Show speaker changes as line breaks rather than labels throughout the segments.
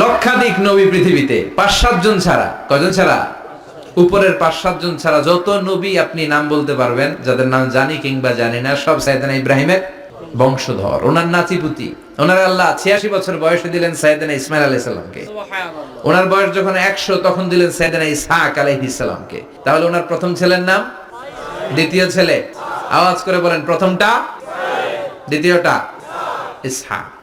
লক্ষাধিক নবী পৃথিবীতে পাঁচ সাতজন ছাড়া। কজন ছাড়া? উপরের পাঁচ সাতজন ছাড়া যত নবী আপনি নাম বলতে পারবেন যাদের নাম জানি কিংবা জানি না সব সাইদানা ইব্রাহিমের বংশধর। ওনার নাতিপুতি। ওনার আল্লাহ ছিয়াশি বছর বয়সে দিলেন সাইদানা ইসমাইল আলাইহিস সালামকে। ওনার বয়স যখন একশো তখন দিলেন সাইদানা ইসহাক আলাইহিস সালামকে। তাহলে ওনার প্রথম ছেলের নাম? দ্বিতীয় ছেলে? আওয়াজ করে বলেন প্রথমটা? দ্বিতীয়টা? ইসহাক।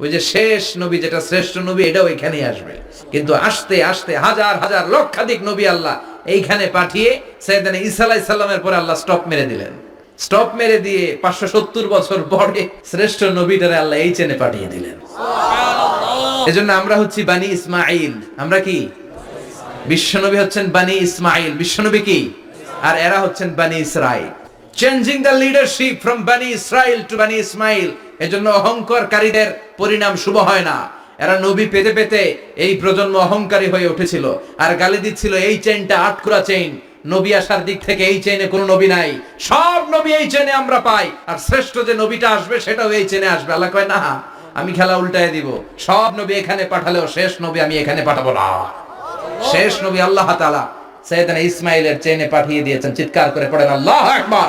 ওই যে শেষ নবী যেটা শ্রেষ্ঠ নবী এটাও এখানেই আসবে। কিন্তু আসতে আসতে হাজার হাজার লক্ষাধিক নবী আল্লাহ এইখানে পাঠিয়ে সাইদেন ঈসা আলাইহিস সালামের পরে আল্লাহ স্টপ মেরে দিলেন। স্টপ মেরে দিয়ে পাঁচশো সত্তর বছর পরে শ্রেষ্ঠ নবীটারে আল্লাহ এই চেনে পাঠিয়ে দিলেন। এজন্য আমরা হচ্ছি বানি ইসমাইল আমরা কি? বিশ্বনবী হচ্ছেন বানি ইসমাইল বিশ্বনবী কি? আর এরা হচ্ছেন Bani Israel changing the leadership from Bani Israel to Bani Ismail এজন্য অহংকারীদের পরিণাম শুভ হয় না। এরা নবী পেতে পেতে এই প্রজন্ম অহংকারী হয়ে উঠেছিল। আর গালি দিচ্ছিল, এই চেইনটা আটকুরা চেইন নবী আসার দিক থেকে এই চেইনে কোনো নবী নাই। সব নবী এই চেইনে আমরা পাই। আর শ্রেষ্ঠ যে নবীটা আসবে, সেটাও এই চেইনে আসবে। আল্লাহ কয়, না, আমি খেলা উল্টায় দিব। সব নবী এখানে পাঠালেও শেষ নবী আমি এখানে পাঠাবো না। শেষ নবী আল্লাহ তাআলা সৈয়দনা ইসমাইলের চেনে পাঠিয়ে দিয়েছেন। চিৎকার করে পড়েন, আল্লাহ আকবার!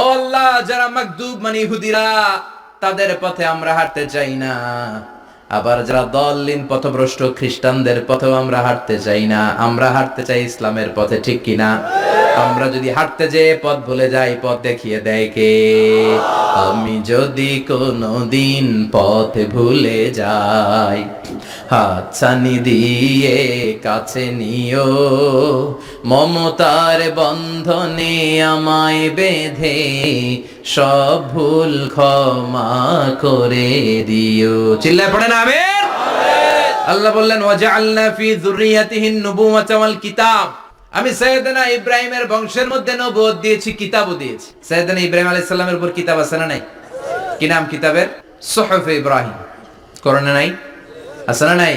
ও আল্লাহ, যারা মাগদুব মানে ইহুদিরা, তাদের পথে আমরা হাঁটতে চাই না। আবার যারা দল্লিন, পথভ্রষ্ট খ্রিস্টানদের পথেও আমরা হাঁটতে চাই না। আমরা হাঁটতে চাই ইসলামের পথে, ঠিক কিনা আমরা যদি হাঁটতে যেয়ে পথ ভুলে যাই, পথ দেখিয়ে দেয় কে? আমি যদি কোনো দিন পথ ভুলে যাই হাতছানি দিয়ে কাছে নিও। মমতার বন্ধনে আমায় বেঁধে সব ভুল ক্ষমা করে দিও। চিল্লায় পড়ে না আমের? আল্লাহ বললেন, ওয়াজআলনা ফি যুররিয়াতিহিন নুবুওয়াতা ওয়াল কিতাব। আমি সৈয়দনা ইব্রাহিমের বংশের মধ্যে নবুয়ত দিয়েছি, কিতাবও দিয়েছি। সৈয়দনা ইব্রাহিম আলাইহিস সালামের উপর কিতাব আছে না নাই? কি নাম কিতাবের? সুহফ ইব্রাহিম। করণে নাই? আছে না নাই?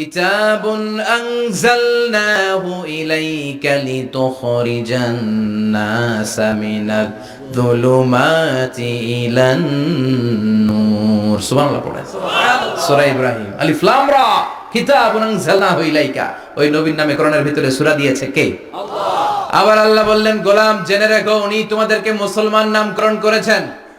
كتاب أنزلناه إليك لتخرج الناس من الظلمات إلى النور سبحان الله পড়েন সূরা ইব্রাহিম আলিফ লাম রা কিতাবুন আনজালনাহু ইলাইকা ওই নবীর নামে কোরআনের ভিতরে সূরা দিয়েছে কে আবার আল্লাহ বললেন গোলাম জেনে রাখো উনি তোমাদেরকে মুসলমান নামকরণ করেছেন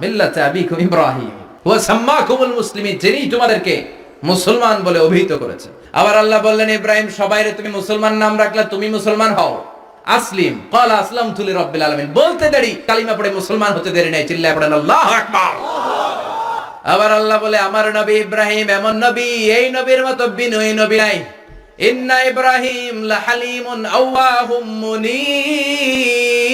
মিল্লাতে আবিকুম ইব্রাহিম। ওয়া সাম্মাকুমুল মুসলিমিন, যিনি তোমাদেরকে মুসলমান বলে অভিহিত করেছে আবার আল্লাহ বললেন, ইব্রাহিম সবাইরে তুমি মুসলমান নাম রাখলে তুমি মুসলমান হও। আসলিম কল আসলাম তুলি রব্বিল আলামিন। বলতে দেরি, কালিমা পড়ে মুসলমান হতে দেরি নাই, চিল্লায় পড়েন, আল্লাহু আকবার। আবার আল্লাহ বলে, আমার নবী ইব্রাহিম এমন নবী, এই নবীর মতো বিনয়ী নবী নাই। ইন্না ইব্রাহিম লাহালিমুন আওয়াহুম মুনীব।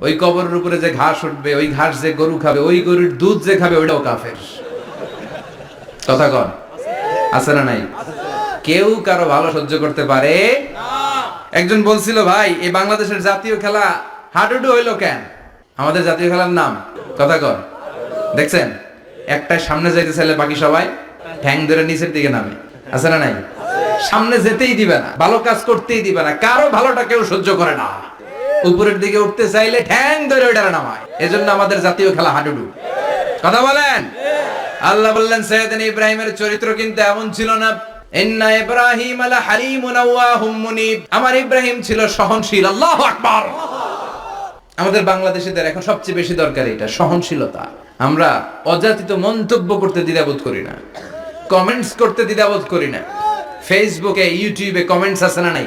ওই কবরের উপরে যে ঘাস উঠবে, ওই ঘাস যে গরু খাবে, ওই গরুর দুধ যে খাবে, ওইটাও কাফের। কথা কন। আছে না নাই? কেউ কারও ভালো সহ্য করতে পারে? একজন বলছিল, ভাই, এই বাংলাদেশের জাতীয় খেলা হাডুডু হইল কেন? আমাদের জাতীয় খেলার নাম। কথা কর দেখছেন? একটা সামনে যাইতে চাইলে বাকি সবাই ঠ্যাং ধরে নিচের দিকে নামে। আছে না নাই? সামনে যেতেই দিবে না। ভালো কাজ করতেই দিবে না। কারও ভালোটা কেউ সহ্য করে না। উপরের দিকে উঠতে চাইলে ঠ্যাং ধরে ওইটারে নামায়। এজন্য আমাদের জাতীয় খেলা হাডুডু। কথা বলেন? আল্লাহ বললেন, সৈয়দিন ইব্রাহিমের চরিত্র কিন্তু এমন ছিল না। আমার ইব্রাহিম ছিল সহনশীল। আমাদের বাংলাদেশিদের এখন সবচেয়ে বেশি দরকার এটা, সহনশীলতা। আমরা অযাচিত মন্তব্য করতে দ্বিধাবোধ করি না। কমেন্টস করতে দ্বিধাবোধ করি না। ফেসবুকে, ইউটিউবে কমেন্টস আছে না নাই?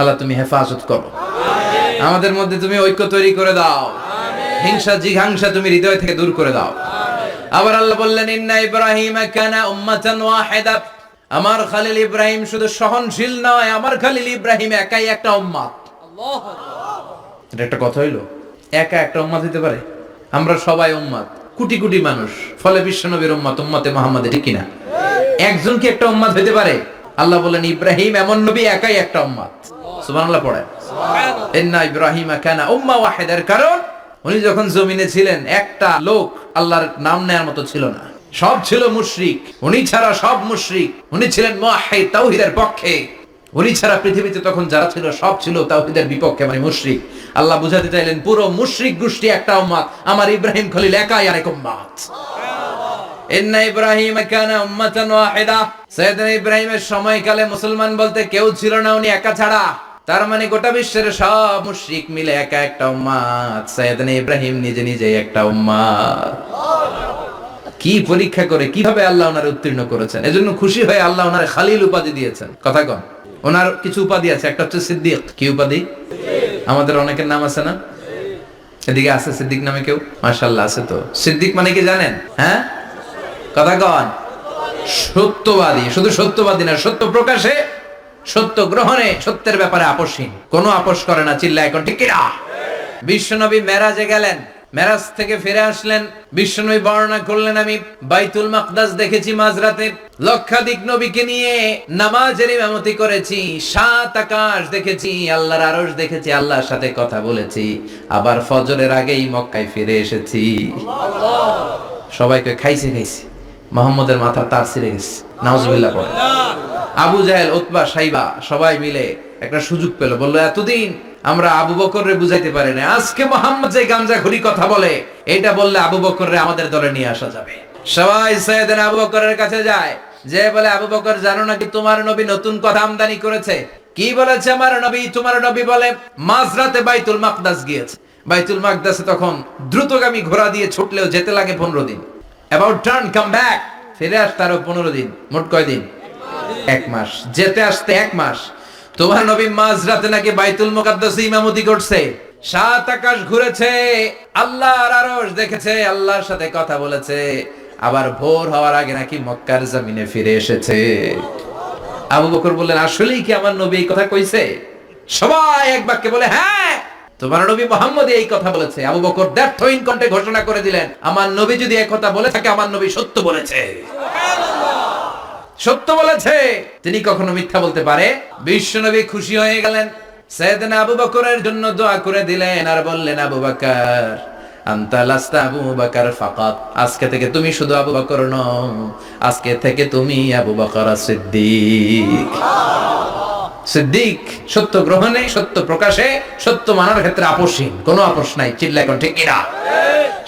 আল্লাহ, তুমি হেফাজত করো। আমাদের মধ্যে তুমি ঐক্য তৈরি করে দাও। হিংসা, জিঘাংসা তুমি হৃদয় থেকে দূর করে দাও। আবার আল্লাহ বললেন, ইন্না ইব্রাহিম কানা উম্মাতান ওয়াহিদা। আমার খালিল ইব্রাহিম শুধু সহনশীল নয়, আমার খালিল ইব্রাহিম একাই একটা উম্মাত এটা একটা কথা হইল? একা একটা উম্মাত হতে পারে? আমরা সবাই উম্মাত কোটি কোটি মানুষ, ফলে বিশ্বনবীর উম্মাত উম্মাতে মোহাম্মদ, ঠিক কিনা? একজন কি একটা উম্মাত হতে পারে? আল্লাহ বলেন ইব্রাহিম এমন নবী, একাই একটা উম্মাত সুবহানাল্লাহ ইন্না ইব্রাহিম কানা উম্মা ওয়াহিদার কারণ উনি যখন জমিনে ছিলেন একটা লোক আল্লাহর নাম নেয়ার মতো ছিল না। সব ছিল মুশরিক। উনি ছাড়া সব মুশরিক। উনি ছিলেন তাওহীদের পক্ষে। উনি ছাড়া পৃথিবীতে তখন যারা ছিল সব ছিল তাওহীদের বিপক্ষে মানে মুশরিক। আল্লাহ বুঝাতে চাইলেন পুরো মুশরিক গোষ্ঠী একটা উম্মাত। আমার ইব্রাহিম খলিল একাই আরেক উম্মাত। ইন্না ইব্রাহিম কানা উম্মাতান ওয়াহিদা। সাইয়েদনা ইব্রাহিমের সময়কালে মুসলমান বলতে কেউ ছিল না উনি একা ছাড়া। তার মানে গোটা বিশ্বের সব মুশরিক মিলে একা একটা উম্মাত সাইয়েদনা ইব্রাহিম নিজে নিজে একটা উম্মাত কি পরীক্ষা করে, কীভাবে আল্লাহ ওনারে উত্তীর্ণ করেছেন? এজন্য খুশি হয়ে আল্লাহ ওনারে খালিল উপাধি দিয়েছেন। কথা কন। ওনার কিছু উপাধি আছে, একটা হচ্ছে সিদ্দিক। কি উপাধি? আমাদের অনেকের নাম আছে না? এদিকে আছে সিদ্দিক নামে কেউ? মাশাল্লাহ আছে তো। সিদ্দিক মানে কি জানেন? হ্যাঁ? কথা কন। সত্যবাদী, শুধু সত্যবাদী না, সত্য প্রকাশে সত্য গ্রহণে সত্যের ব্যাপারে আপসহীন কোনো আপোষ করে না চিল্লা এখন, ঠিক কিনা? বিশ্বনবী মেরাজে গেলেন। মেরাজ থেকে ফিরে আসলেন। বিশ্বনবী বর্ণনা করলেন, আমি বাইতুল মাকদাস দেখেছি মাঝরাতে। লক্ষাধিক নবীকে নিয়ে নামাজের ইমামতি করেছি, সাত আকাশ দেখেছি, আল্লাহর আরশ দেখেছি, আল্লাহর সাথে কথা বলেছি। আবার ফজরের আগেই মক্কায় ফিরে এসেছি। সবাইকে খাইছে খাইছে। মোহাম্মদের মাথা তার ছিঁড়ে গেছে। নাউজুবিল্লাহ পড়ে। আবু জাহেল, উতবা, সাইবা, সবাই মিলে একটা সুযোগ পেল। বলল, এতদিন আমরা আবু বকররে বুঝাইতে পারি না আজকে মোহাম্মদ যে গাঞ্জা ঘুরি কথা বলে, এটা বললে আবু বকররে আমাদের দলে নিয়ে আসা যাবে। সবাই সৈয়দিন আবু বকরের কাছে যায়। যে বলে, আবু বকর, জানো নাকি তোমার নবী নতুন কথা আমদানি করেছে? কি বলেছে, আমার নবী? তোমার নবী বলে, মাঝরাতে বাইতুল মাকদাস গিয়েছে। বাইতুল মাকদাসে তখন দ্রুতগামী ঘোড়া দিয়ে ছুটলেও যেতে লাগে পনেরো দিন। অ্যাবাউট টার্ন কাম ব্যাক ফিরে আসতে আরও পনেরো দিন, মোট কয় দিন এক মাস, যেতে আসতে এক মাস। তোমার নবী মাঝরাতে নাকি বাইতুল মুকাদ্দাসে ইমামতি করছে। সাত আকাশ ঘুরেছে, আল্লাহর আরশ দেখেছে, আল্লাহর সাথে কথা বলেছে। আবার ভোর হওয়ার আগে নাকি মক্কার জমিনে ফিরে এসেছে। আবু বকর বললেন, আসলেই কি আমার নবী এই কথা কইছে? সবাই এক বাক্যে বলে হ্যাঁ তোমার নবী মোহাম্মদ এই কথা বলেছে। আবু বকর দ্ব্যর্থহীন কণ্ঠে ঘোষণা করে দিলেন, আমার নবী যদি এক কথা বলে থাকে, আমার নবী সত্য বলেছে। সত্য বলেছে। তিনি কখনো মিথ্যা বলতে পারে। বিশ্বনবী খুশি হয়ে গেলেন। সৈয়দনা আবু বকরের জন্য দোয়া করে দিলেন আর বললেন, আবু বকর আজকে থেকে তুমি শুধু আবু বকর আজকে থেকে তুমি আবু বকর সিদ্দিক। সিদ্দিক সত্য গ্রহণে, সত্য প্রকাশে, সত্য মানার ক্ষেত্রে আপোষহীন। কোনো আপোষ নাই চিল্লা এখন ঠিক এরা।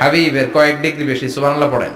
হাবিবের কয়েক ডিগ্রি বেশি সুবাহ পড়েন।